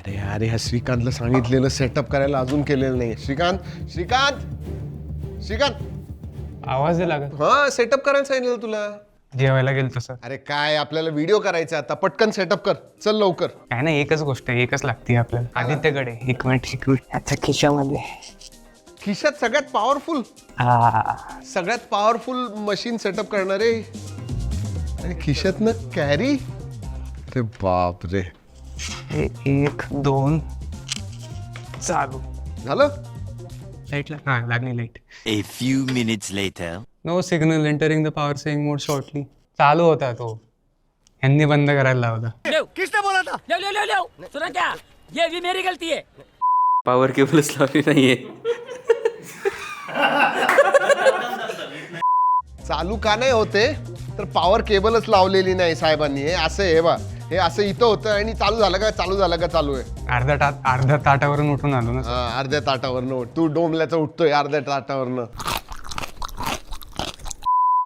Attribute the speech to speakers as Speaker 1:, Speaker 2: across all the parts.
Speaker 1: अरे अरे ह्या श्रीकांतला सांगितलेलं सेटअप करायला अजून केलेलं नाही श्रीकांत श्रीकांत श्रीकांत.
Speaker 2: आवाज नाही लागत.
Speaker 1: हा सेटअप करायला सांगितलेलं तुला.
Speaker 2: जेवायला गेलो तसं
Speaker 1: अरे काय आपल्याला व्हिडिओ करायचा आता. पटकन सेटअप कर. चल लवकर.
Speaker 2: काय नाही एकच गोष्ट आहे एकच लागते आपल्याला. आदित्यकडे एक मिनिट एक मिनिट. याच्या खिशामध्ये.
Speaker 1: खिशात सगळ्यात पॉवरफुल
Speaker 2: हा.
Speaker 1: सगळ्यात पॉवरफुल मशीन सेटअप करणारे. आणि खिशातनं कॅरी अरे बाप रे
Speaker 2: हे एक दोन चालू.
Speaker 1: झालं?
Speaker 2: लाइट लाग हा लागली light
Speaker 3: A few minutes later.
Speaker 2: No signal entering the power saving mode shortly चालू होता तो. यांनी बंद करायला लावला.
Speaker 4: किसने बोला था? ले ले ले ले सुना क्या ये भी मेरी गलती है.
Speaker 5: पॉवर केबलच लावली नाहीये
Speaker 1: चालू का नाही होते तर पॉवर केबलच लावलेली नाही साहेबांनी. हे असं आहे हे बा. हे असं इथं होतं आणि चालू झालं का? चालू झालं का? चालू आहे.
Speaker 2: अर्धा ता अर्ध्या ताटावरून उठून आलो ना.
Speaker 1: हा, अर्ध्या ताटावरनं उठ. तू डोंबल्याचं उठतोय अर्ध्या ताटावरनं.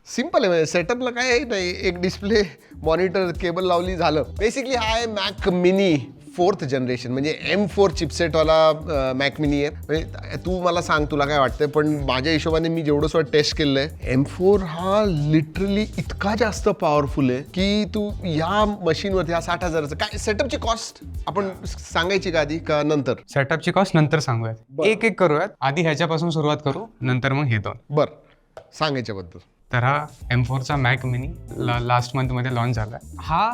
Speaker 1: सिंपल आहे म्हणजे सेटअपला काय नाही एक डिस्प्ले मॉनिटर केबल लावली झालं. बेसिकली हा आहे मॅक मिनी फोर्थ जनरेशन म्हणजे एम फोर चिपसेटवाला मॅक मिनी आहे. म्हणजे तू मला सांग तुला काय वाटतंय पण माझ्या हिशोबाने मी जेवढं सुद्धा टेस्ट केलं आहे एम फोर हा लिटरली इतका जास्त पॉवरफुल आहे की तू या मशीनवरती हा साठ हजाराचं काय सेटअपची कॉस्ट आपण सांगायची का आधी का नंतर?
Speaker 2: सेटअपची कॉस्ट नंतर सांगूयात. एक एक करूयात. आधी ह्याच्यापासून सुरुवात करू नंतर मग हे दोन.
Speaker 1: बर. सांगायच्याबद्दल.
Speaker 2: तर हा एम फोरचा मॅक मिनी लास्ट मंथमध्ये लॉन्च झाला हा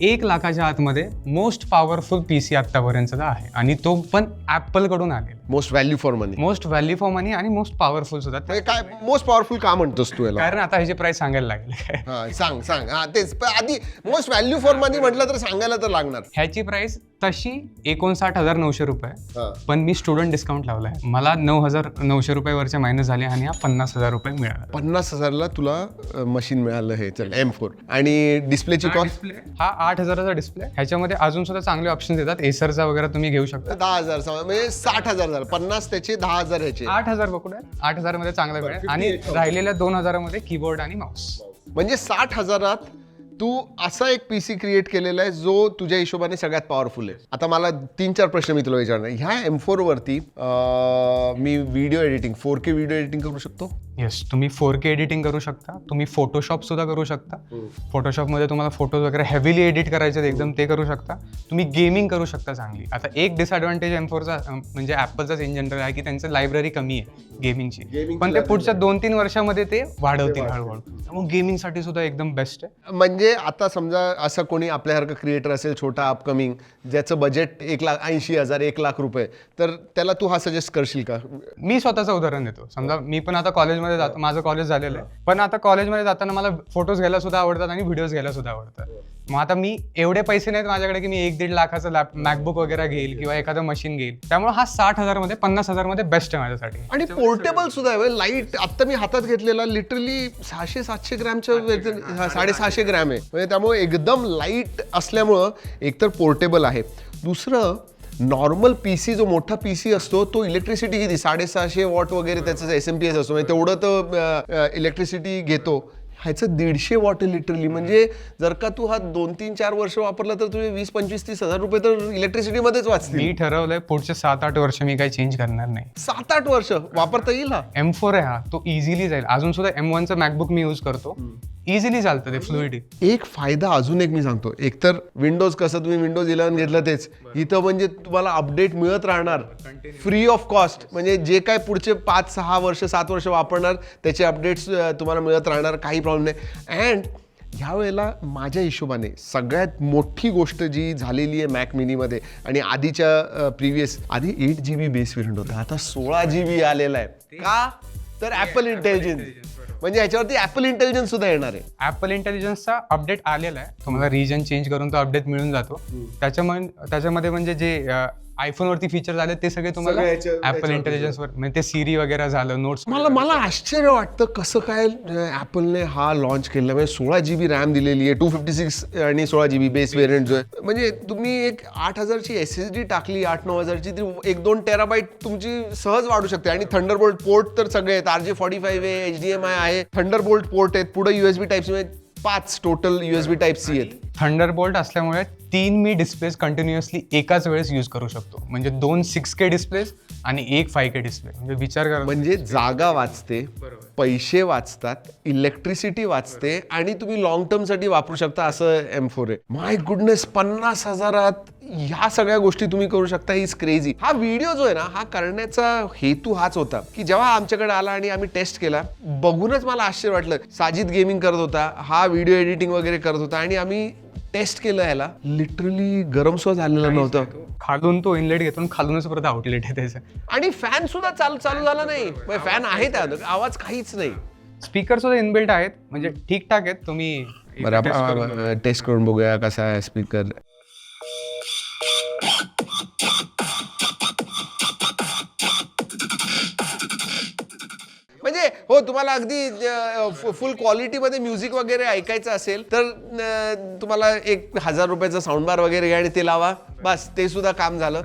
Speaker 2: एक लाखाच्या आतमध्ये मोस्ट पॉवरफुल पी सी आत्तापर्यंतचा आहे. आणि तो पण ॲपलकडून आलेला
Speaker 1: most value for money
Speaker 2: most value for money आणि मोस्ट पॉवरफुल सुद्धा.
Speaker 1: म्हणजे काय मोस्ट पॉवरफुल का म्हणतोस तू याला?
Speaker 2: कारण आता ह्याची प्राइस सांगायला लागेल.
Speaker 1: हा सांग सांग. हा तेच. पण आधी मोस्ट व्हॅल्यू फॉर मनी म्हटलं तर सांगायला तर लागणार.
Speaker 2: ह्याची प्राइस तशी एकोणसाठ हजार नऊशे रुपये.
Speaker 1: हा.
Speaker 2: पण मी स्टुडंट डिस्काउंट लावलाय. मला नऊ हजार नऊशे रुपये वरचे मायनस झाले आणि हा पन्नास हजार रुपये मिळाला.
Speaker 1: पन्नास हजारला तुला मशीन मिळालं हे. चल एम फोर आणि डिस्प्लेची कॉस्ट
Speaker 2: डिस्प्ले हा आठ हजाराचा डिस्प्ले ह्याच्यामध्ये अजून सुद्धा चांगले ऑप्शन देतात एसरचा वगैरे तुम्ही घेऊ शकता.
Speaker 1: दहा हजार म्हणजे साठ हजार झालं पन्नास त्याचे दहा हजार ह्याचे.
Speaker 2: आठ हजार बघूया आठ हजारमध्ये चांगला मिळेल. आणि राहिलेल्या दोन हजारामध्ये कीबोर्ड आणि माऊस
Speaker 1: म्हणजे साठ हजारात तू असा एक पी सी क्रिएट केलेला आहे जो तुझ्या हिशोबाने सगळ्यात पॉवरफुल आहे. आता मला तीन चार प्रश्न मी तुला विचारणार. ह्या एम फोर वरती अं, मी video editing four K video editing करू शकतो?
Speaker 2: येस तुम्ही फोर के एडिटिंग करू शकता. तुम्ही फोटोशॉप सुद्धा करू शकता. फोटोशॉपमध्ये तुम्हाला फोटोज वगैरे हेवीली एडिट करायचे एकदम ते करू शकता. तुम्ही गेमिंग करू शकता चांगली. आता एक डिसएडव्हान्टेज एम फोरचा म्हणजे ॲपलचाच इन जनरल आहे की त्यांचं लायब्ररी कमी आहे गेमिंगची पण ते पुढच्या दोन तीन वर्षामध्ये ते वाढवतील हळूहळू. त्यामुळे गेमिंगसाठी सुद्धा एकदम बेस्ट आहे.
Speaker 1: म्हणजे म्हणजे आता समजा असं कोणी आपल्यासारखं क्रिएटर असेल छोटा अपकमिंग ज्याचं बजेट एक लाख ऐंशी हजार एक लाख रुपये तर त्याला तू हा सजेस्ट करशील का?
Speaker 2: मी स्वतःचं उदाहरण देतो. समजा मी पण आता कॉलेजमध्ये जातो माझं कॉलेज झालेलं आहे. पण आता कॉलेजमध्ये जाताना मला फोटोज घ्यायला सुद्धा आवडतात आणि व्हिडिओज घ्यायला सुद्धा आवडतात. मग आता मी एवढे पैसे नाहीत माझ्याकडे की मी एक दीड लाखाचं लॅप मॅकबुक वगैरे घेईल किंवा एखादं मशीन घेईल. त्यामुळे हा साठ हजारमध्ये पन्नास हजारमध्ये बेस्ट आहे माझ्यासाठी.
Speaker 1: आणि पोर्टेबल सुद्धा आहे लाइट आता मी हातात घेतलेला लिटरली सहाशे सातशे ग्रॅमच्या साडेसहाशे ग्रॅम. आहे. म्हणजे त्यामुळे एकदम लाइट असल्यामुळं एकतर पोर्टेबल आहे. दुसरं नॉर्मल पी सी जो मोठा पी सी असतो तो इलेक्ट्रिसिटी किती? साडेसहाशे वॉट वगैरे त्याचं एस एम पी एस असतो. म्हणजे तेवढं तर इलेक्ट्रिसिटी घेतो. ह्याचं दीडशे वॉट लिटरली म्हणजे जर का तू हा दोन तीन चार वर्ष वापरला तर तुझे वीस पंचवीस तीस हजार रुपये तर इलेक्ट्रिसिटीमध्येच वाचतील.
Speaker 2: मी ठरवलंय पुढचे सात आठ वर्ष मी काही चेंज करणार नाही.
Speaker 1: सात आठ वर्ष वापरता येईल हा?
Speaker 2: एम फोर आहे हा. तो इझिली जाईल. अजून सुद्धा एम वनचं मॅकबुक मी यूज करतो. इझिली चालतं ते फ्लुइडी
Speaker 1: एक फायदा अजून एक मी सांगतो. एकतर विंडोज कसं तुम्ही विंडोज इलेव्हन घेतलं तेच. इथं म्हणजे तुम्हाला अपडेट मिळत राहणार. फ्री ऑफ कॉस्ट म्हणजे जे काय पुढचे पाच सहा वर्ष सात वर्ष वापरणार त्याचे अपडेट्स तुम्हाला मिळत राहणार. काही प्रॉब्लेम नाही. अँड ह्या वेळेला माझ्या हिशोबाने सगळ्यात मोठी गोष्ट जी झालेली आहे मॅक मिनीमध्ये आणि आधीच्या प्रिव्हियस आधी eight G B base variant होता. आता सोळा जी बी आलेला आहे. का? तर ॲपल इंटेलिजन्स म्हणजे ह्याच्यावरती ॲपल इंटेलिजन्स सुद्धा येणार आहे.
Speaker 2: ऍपल इंटेलिजन्सचा अपडेट आलेला आहे. तुम्हाला रिजन चेंज करून तो अपडेट मिळून जातो. त्याच्यामध्ये त्याच्यामध्ये म्हणजे जे आयफोन वरती फीचर आले ते सगळे तुम्हाला
Speaker 1: सगळे याच्या-
Speaker 2: ऍपल इंटेलिजन्स वर म्हणजे ते सिरी वगैरे झालं नोट्स
Speaker 1: मला मला आश्चर्य वाटतं कसं काय ॲपलने हा लॉन्च केला म्हणजे सोळा जी बी रॅम दिलेली आहे टू फिफ्टी सिक्स आणि सोळा जी बी बेस व्हेरियंट जो आहे. म्हणजे तुम्ही एक आठ हजारची एस एस डी टाकली आठ नऊ हजारची ती एक दोन टेराबाईट तुमची सहज वाढू शकते. आणि थंडरबोल्ट पोर्ट तर सगळे आहेत. आर जे फॉर्टी फाईव्ह आहे एच डी एम आय आहे. थंडरबोल्ट पोर्ट आहेत. पुढे युएसबी टाईप पाच टोटल युएसबी टाईप सी आहेत.
Speaker 2: थंडर बोल्ट असल्यामुळे तीन मी डिस्प्लेस कंटिन्युअसली एकाच वेळेस यूज करू शकतो. म्हणजे दोन सिक्स के डिस्प्लेस आणि एक फाय के डिस्प्ले म्हणजे विचार करा.
Speaker 1: म्हणजे जागा वाचते पैसे वाचतात इलेक्ट्रिसिटी वाचते आणि तुम्ही लॉंग टर्मसाठी वापरू शकता असं एम फोर आहे. माय गुडनेस पन्नास हजारात ह्या सगळ्या गोष्टी तुम्ही करू शकता इज क्रेझी हा व्हिडिओ जो आहे ना हा करण्याचा हेतू हाच होता. की जेव्हा आमच्याकडे आला आणि आम्ही टेस्ट केला बघूनच मला आश्चर्य वाटलं. साजिद गेमिंग करत होता हा व्हिडिओ एडिटिंग वगैरे करत होता आणि आम्ही टेस्ट केलं याला लिटरली गरम सुद्धा झालेलं नव्हतं.
Speaker 2: खालून तो इनलेट घेतो आणि खालूनच परत आउटलेट आहे त्याचं.
Speaker 1: आणि फॅन सुद्धा चालू चालू झाला नाही. फॅन आहे त्यात. आवाज काहीच नाही.
Speaker 2: स्पीकर सुद्धा इनबिल्ट आहेत. म्हणजे ठीकठाक आहेत. तुम्ही
Speaker 1: बरं टेस्ट करून बघूया कसा आहे स्पीकर हो तुम्हाला अगदी फुल क्वालिटीमध्ये म्युझिक वगैरे ऐकायचं असेल तर तुम्हाला एक हजार रुपयाचा साऊंड बार वगैरे घ्या आणि ते लावा. बस ते सुद्धा काम झालं.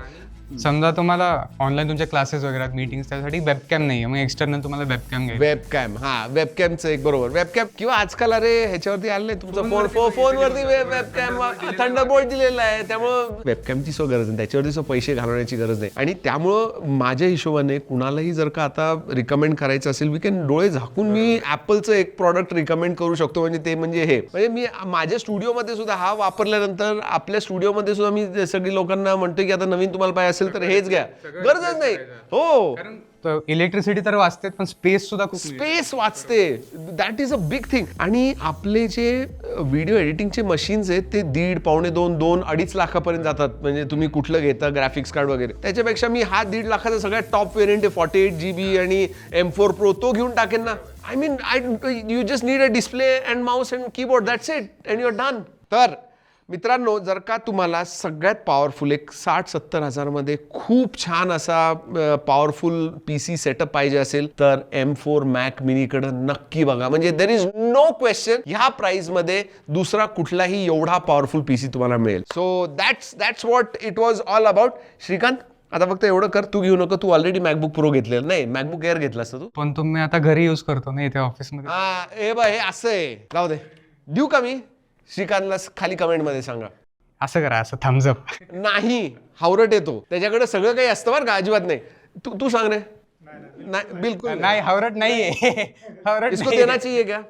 Speaker 2: समजा तुम्हाला ऑनलाईन तुमचे क्लासेस वगैरे मीटिंग्स त्यासाठी वेबकॅम नाही मग एक्सटर्नल तुम्हाला वेबकॅम घ्यायचं.
Speaker 1: वेबकॅम हा वेबकॅमचं एक बरोबर. वेबकॅम किंवा आजकाल अरे ह्याच्यावरती आलं तुमचा फोन फोनवरती वेबकॅम थंडरबोल्ट दिलेला आहे त्यामुळं वेबकॅमची सो गरज नाही. त्याच्यावरती सो पैसे घालवण्याची गरज नाही. आणि त्यामुळं माझ्या हिशोबाने कुणालाही जर का आता रिकमेंड करायचं असेल वी कॅन डोळे झाकून मी ऍपलचं एक प्रॉडक्ट रिकमेंड करू शकतो. म्हणजे ते म्हणजे हे. म्हणजे मी माझ्या स्टुडिओमध्ये सुद्धा हा वापरल्यानंतर आपल्या स्टुडिओमध्ये सुद्धा मी सगळी लोकांना म्हणतो की आता नवीन तुम्हाला पाहिजे असेल तर हेच घ्या. गरजच नाही. हो.
Speaker 2: तर इलेक्ट्रिसिटी तर वाचते पण स्पेस सुद्धा खूप
Speaker 1: स्पेस वाचते. That is a big thing आणि आपले जे व्हिडिओ एडिटिंगचे मशीन्स आहेत ते दीड पावणे दोन दोन अडीच लाखापर्यंत जातात. म्हणजे तुम्ही कुठलं घेता ग्राफिक्स कार्ड वगैरे. त्याच्यापेक्षा मी हा दीड लाखाचा सगळ्यात टॉप वेरियंट आहे फॉर्टी एट जी बी आणि एम फोर प्रो तो घेऊन टाकेन ना. I mean I you just need a display and mouse and keyboard that's it and your done तर मित्रांनो जर का तुम्हाला सगळ्यात पॉवरफुल एक साठ सत्तर हजारमध्ये खूप छान असा पॉवरफुल पी सी सेटअप पाहिजे असेल तर एम फोर मॅक मिनीकडं नक्की बघा. म्हणजे देर इज नो क्वेश्चन ह्या प्राईजमध्ये दुसरा कुठलाही एवढा पॉवरफुल पी सी तुम्हाला मिळेल. So that's that's what it was all about Shrikant आता फक्त एवढं कर तू घेऊ नको तू ऑलरेडी मॅकबुक प्रो घेतलेलं. नाही मॅकबुक एअर घेतला असतं तू.
Speaker 2: पण तुम्ही आता घरी यूज करतो ना इथे ऑफिसमध्ये
Speaker 1: हा बघ हे असं आहे. जाऊ दे. देऊ का मी? श्रीकांतला खाली कमेंटमध्ये सांगा.
Speaker 2: असं करा असं थम्सअप
Speaker 1: नाही हावरट येतो. त्याच्याकडे सगळं काही असतं बरं का अजिबात नाही. तू तू सांग रे. नाही बिलकुल नाही.
Speaker 2: नाही हवरट नाहीये. हवरट
Speaker 1: इसको. देना चाहिए क्या?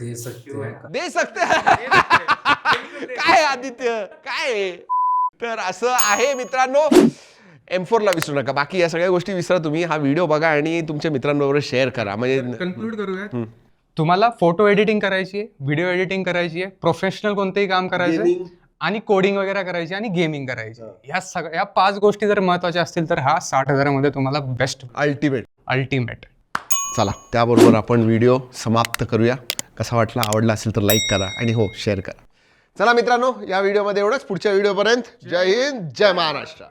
Speaker 1: दे सकते काय आदित्य? काय? आहे? तर असं आहे मित्रांनो. एम ला विसरू नका. बाकी या सगळ्या गोष्टी विसरा तुम्ही. हा व्हिडिओ बघा आणि तुमच्या मित्रांबरोबर शेअर करा. म्हणजे
Speaker 2: कन्क्लूड करूया तुम्हाला फोटो एडिटिंग करायची आहे व्हिडिओ एडिटिंग करायची आहे प्रोफेशनल कोणतेही काम करायचं आहे, आणि कोडिंग वगैरे करायची आणि गेमिंग करायची या सगळ्या या पाच गोष्टी जर महत्त्वाच्या असतील तर हा साठ हजारामध्ये तुम्हाला बेस्ट
Speaker 1: अल्टिमेट
Speaker 2: अल्टिमेट
Speaker 1: चला त्याबरोबर आपण व्हिडिओ समाप्त करूया. कसा वाटला आवडला असेल तर लाईक करा आणि हो शेअर करा. चला मित्रांनो या व्हिडिओमध्ये एवढंच. पुढच्या व्हिडिओपर्यंत जय हिंद जय महाराष्ट्र.